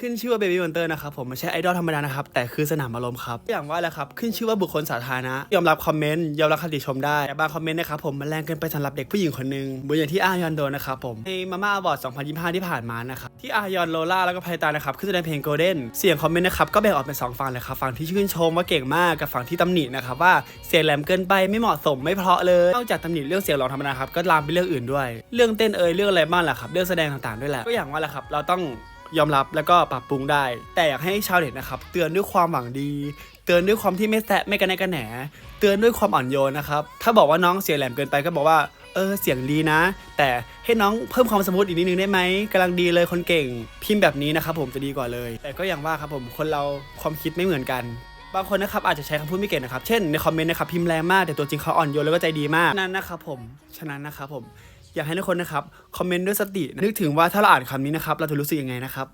ขึ้นชื่อว่าเบบี้วันเตอร์นะครับผมไม่ใช่ไอดอลธรรมดานะครับ แต่คือสนามอารมณ์ครับอย่างว่าแหละครับ ขึ้นชื่อว่าบุคคลสาธารณะ ยอมรับคอมเมนต์ ยอมรับคติชมได้ แต่บางคอมเมนต์นะครับผมมันแรงเกินไปสำหรับเด็กผู้หญิงคนหนึงเหมือนอย่างที่อายอนโดนนะครับผมในมาม่าอวอร์ด2025 ที่ผ่านมานะครับที่อายอนโลล่าแล้วก็ไพตานะครับขึ้นแสดงเพลงโกลเด้นเสียงคอมเมนต์นะครับก็แบ่งออกเป็นสองฝั่งเลยครับฝั่งที่ชื่นชมว่าเก่งมากกับฝั่งที่ตำหนินะครับว่าเสียงแหลมเกินไปไม่เหมาะสมไม่เพราะเลยนอกจากตำหนิเรื่องเสียงร้องธรรมดาครับก็ลามไปเรื่องอื่นด้วย เรื่องเต้นเอ่ยเรื่องอะไรบ้างล่ะครับเรื่องแสดงต่างๆด้วยแหละก็อย่างว่าแหละครับเราต้อง ยอมรับแล้วก็ปรับปรุงได้ แต่อยากให้ชาวเน็ตนะครับ เตือนด้วยความหวังดี เตือนด้วยความที่ไม่แซะไม่กันแนกันแหน เตือนด้วยความอ่อนโยนนะครับ ถ้าบอกว่าน้องเสียงแหลมเกินไปก็บอกว่าเออเสียงดีนะ แต่ให้น้องเพิ่มความสมูทอีกนิดนึงได้ไหมกำลังดีเลยคนเก่ง พิมพ์แบบนี้นะครับผมจะดีกว่าเลย แต่ก็อย่างว่าครับผมคนเราความคิดไม่เหมือนกันบางคนนะครับอาจจะใช้คำพูดไม่เก่งนะครับ เช่นในคอมเมนต์นะครับพิมพ์แรงมากแต่ตัวจริงเขาอ่อนโยนแล้วก็ใจดีมากนั้นนะครับผมฉะนั้นนะครับผม อยากให้ทุกคนนะครับคอมเมนต์ด้วยสติ นึกถึงว่าถ้าเราอ่านคำนี้นะครับเราจะรู้สึกยังไงนะครับ